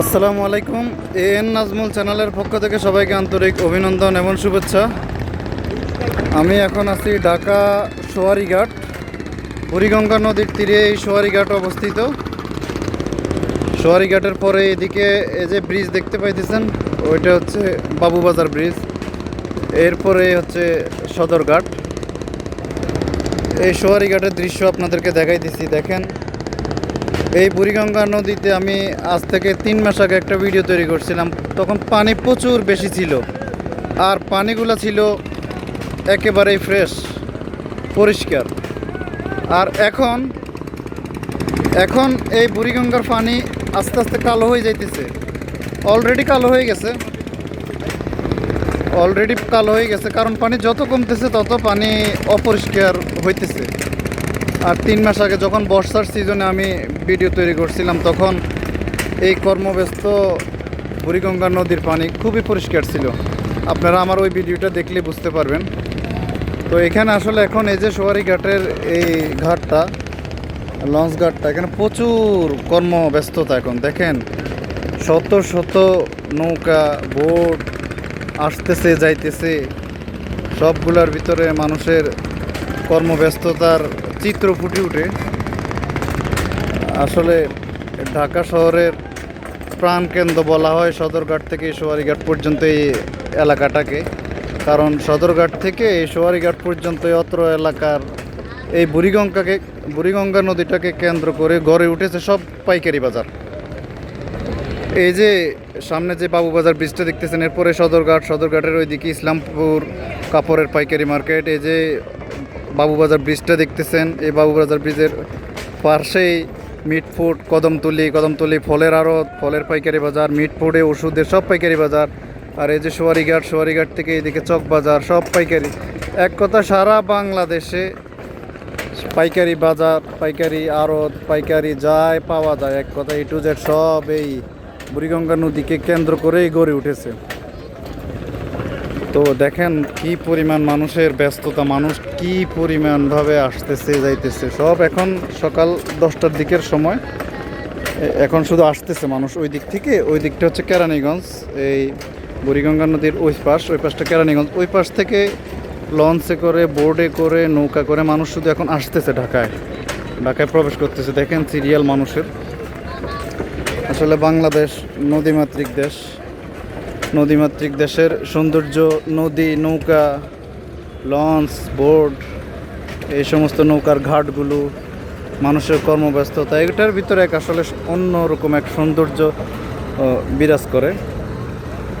আসসালামু আলাইকুম। A N Nazmul চ্যানেলের পক্ষ থেকে সবাইকে আন্তরিক অভিনন্দন এবং শুভেচ্ছা। আমি এখন আছি ঢাকা সোয়ারিঘাট, বুড়িগঙ্গা নদীর তীরে এই সোয়ারিঘাট অবস্থিত। সোয়ারিঘাটের পরে এদিকে এই যে ব্রিজ দেখতে পাইতেছেন, ওইটা হচ্ছে বাবুবাজার ব্রিজ। এরপরে হচ্ছে সদরঘাট। এই সোয়ারিঘাটের দৃশ্য আপনাদেরকে দেখাইতেছি, দেখেন। এই বুড়িগঙ্গা নদীতে আমি আজ থেকে তিন মাস আগে একটা ভিডিও তৈরি করছিলাম। তখন পানি প্রচুর বেশি ছিল। আর পানিগুলো ছিল একেবারেই ফ্রেশ পরিষ্কার। আর এখন এখন এই বুড়িগঙ্গার পানি আস্তে আস্তে কালো হয়ে যাইতেছে। অলরেডি কালো হয়ে গেছে। অলরেডি কালো হয়ে গেছে। কারণ পানি যত কমতেছে, তত পানি অপরিষ্কার হইতেছে। আর তিন মাস আগে যখন বর্ষার সিজনে আমি ভিডিও তৈরি করছিলাম, তখন এই কর্মব্যস্ত বুড়িগঙ্গা নদীর পানি খুবই পরিষ্কার ছিল। আপনারা আমার ওই ভিডিওটা দেখলে বুঝতে পারবেন। তো এখানে আসলে এখন এই যে সোয়ারি ঘাটের এই ঘাটটা, লঞ্চ ঘাটটা, এখানে প্রচুর কর্মব্যস্ততা এখন। দেখেন, শত শত নৌকা, বোট আসতেছে, যাইতেছে। সবগুলোর ভিতরে মানুষের কর্মব্যস্ততার চিত্র ফুটে ওঠে আসলে ঢাকা শহরের প্রাণকেন্দ্র বলা হয় সদরঘাট থেকে সোয়ারিঘাট পর্যন্ত এই এলাকাটাকে। কারণ সদরঘাট থেকে এই সোয়ারিঘাট পর্যন্ত অত্র এলাকার এই বুড়িগঙ্গাকে, বুড়িগঙ্গা নদীটাকে কেন্দ্র করে গড়ে উঠেছে সব পাইকারি বাজার। এই যে সামনে যে বাবুবাজার ব্রিজটা দেখতেছেন, এরপরে সদরঘাট, সদরঘাটের ওইদিকে ইসলামপুর কাপড়ের পাইকারি মার্কেট এই যে বাবুবাজার ব্রিজটা দেখতেছেন। এই বাবুবাজার ব্রিজের পাশেই মিটফুট, কদমতলি কদমতলি ফলের আড়ত, ফলের পাইকারি বাজার মিটফুডে ওষুধের সব পাইকারি বাজার, আর এই যে সোয়ারিঘাট সোয়ারিঘাট থেকে এদিকে চক বাজার, সব পাইকারি। এক কথা, সারা বাংলাদেশে পাইকারি বাজার, পাইকারি আড়ত, পাইকারি যায় পাওয়া যায়, এক কথা এ টু জেড সব এই বুড়িগঙ্গা নদীকে কেন্দ্র করেই গড়ে উঠেছে। তো দেখেন কি পরিমাণ মানুষের ব্যস্ততা, মানুষ কি পরিমাণভাবে আসতেছে, যাইতেছে। সব এখন সকাল দশটার দিকের সময়। এখন শুধু আসতেছে মানুষ ওই দিক থেকে। ওই দিকটা হচ্ছে কেরানীগঞ্জ, এই বুড়িগঙ্গা নদীর ওই পাশ, ওই পাশটা কেরানীগঞ্জ। ওই পাশ থেকে লঞ্চে করে বোর্ডে করে, নৌকা করে মানুষ শুধু এখন আসতেছে ঢাকায়। ঢাকায় প্রবেশ করতেছে। দেখেন সিরিয়াল মানুষের। আসলে বাংলাদেশ নদীমাতৃক দেশ। নদীমাতৃক দেশের সৌন্দর্য, নদী, নৌকা, লঞ্চ, বোট, এই সমস্ত নৌকার ঘাটগুলো, মানুষের কর্মব্যস্ততা, এটার ভিতরে এক আসলে অন্যরকম এক সৌন্দর্য বিরাজ করে।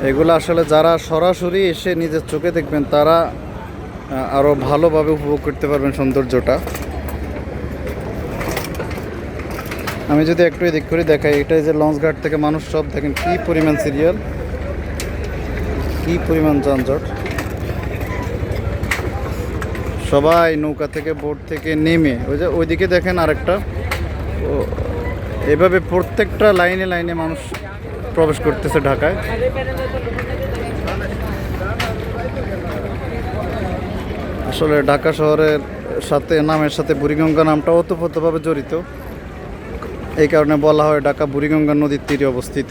এগুলো আসলে যারা সরাসরি এসে নিজের চোখে দেখবেন, তারা আরও ভালোভাবে উপভোগ করতে পারবেন সৌন্দর্যটা। আমি যদি একটু এদিক করে দেখাই, এটাই যে লঞ্চ ঘাট থেকে মানুষ সব দেখেন, কী পরিমাণ সিরিয়াল কি পরিমাণ যানজট? সবাই নৌকা থেকে, বোট থেকে নেমে, ওই যে ওইদিকে দেখেন আরেকটা। ও, এভাবে প্রত্যেকটা লাইনে লাইনে মানুষ প্রবেশ করতেছে ঢাকায়। আসলে ঢাকা শহরের সাথে, নামের সাথে বুড়িগঙ্গা নামটা ওতপ্রোতভাবে জড়িত। এই কারণে বলা হয় ঢাকা বুড়িগঙ্গা নদীর তীরে অবস্থিত।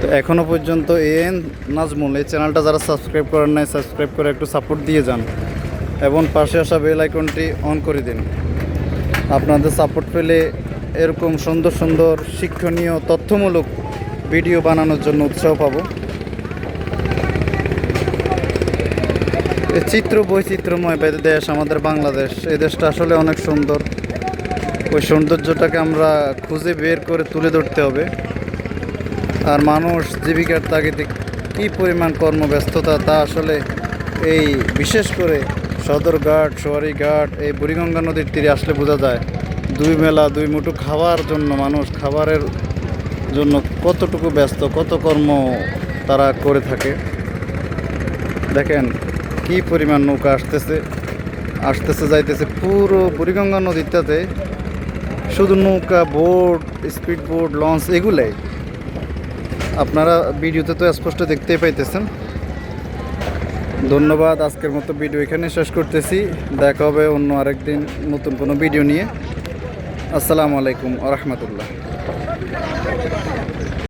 তো এখনও পর্যন্ত এ এন নাজমুল, এই চ্যানেলটা যারা সাবস্ক্রাইব করেন নাই, সাবস্ক্রাইব করে একটু সাপোর্ট দিয়ে যান এবং পাশে আসা বেল আইকনটি অন করে দিন। আপনাদের সাপোর্ট পেলে এরকম সুন্দর সুন্দর শিক্ষণীয়, তথ্যমূলক ভিডিও বানানোর জন্য উৎসাহ পাবো। এই চিত্র বৈচিত্র্যময় দেশ, আমাদের বাংলাদেশ। এই দেশটা আসলে অনেক সুন্দর। ওই সৌন্দর্যটাকে আমরা খুঁজে বের করে তুলে ধরতে হবে। আর মানুষ জীবিকার তাগিদে কী পরিমাণ কর্মব্যস্ততা তা আসলে এই বিশেষ করে সদরঘাট, সোয়ারিঘাট, এই বুড়িগঙ্গা নদীর তীরে আসলে বোঝা যায়। দুই মেলা, দুই মুঠো খাওয়ার জন্য মানুষ খাবারের জন্য কতটুকু ব্যস্ত, কত কর্ম তারা করে থাকে। দেখেন কি পরিমাণ নৌকা আসতেছে আসতেছে, যাইতেছে পুরো বুড়িগঙ্গা নদীটাতে। শুধু নৌকা, বোট, স্পিড বোট, লঞ্চ, এগুলাই। আপনারা ভিডিওতে তো স্পষ্ট দেখতেই পাইতেছেন। ধন্যবাদ, আজকের মতো ভিডিও এখানে শেষ করতেছি। দেখা হবে অন্য আরেকদিন নতুন কোনো ভিডিও নিয়ে। আসসালামু আলাইকুম আ রহমতুল্লাহ।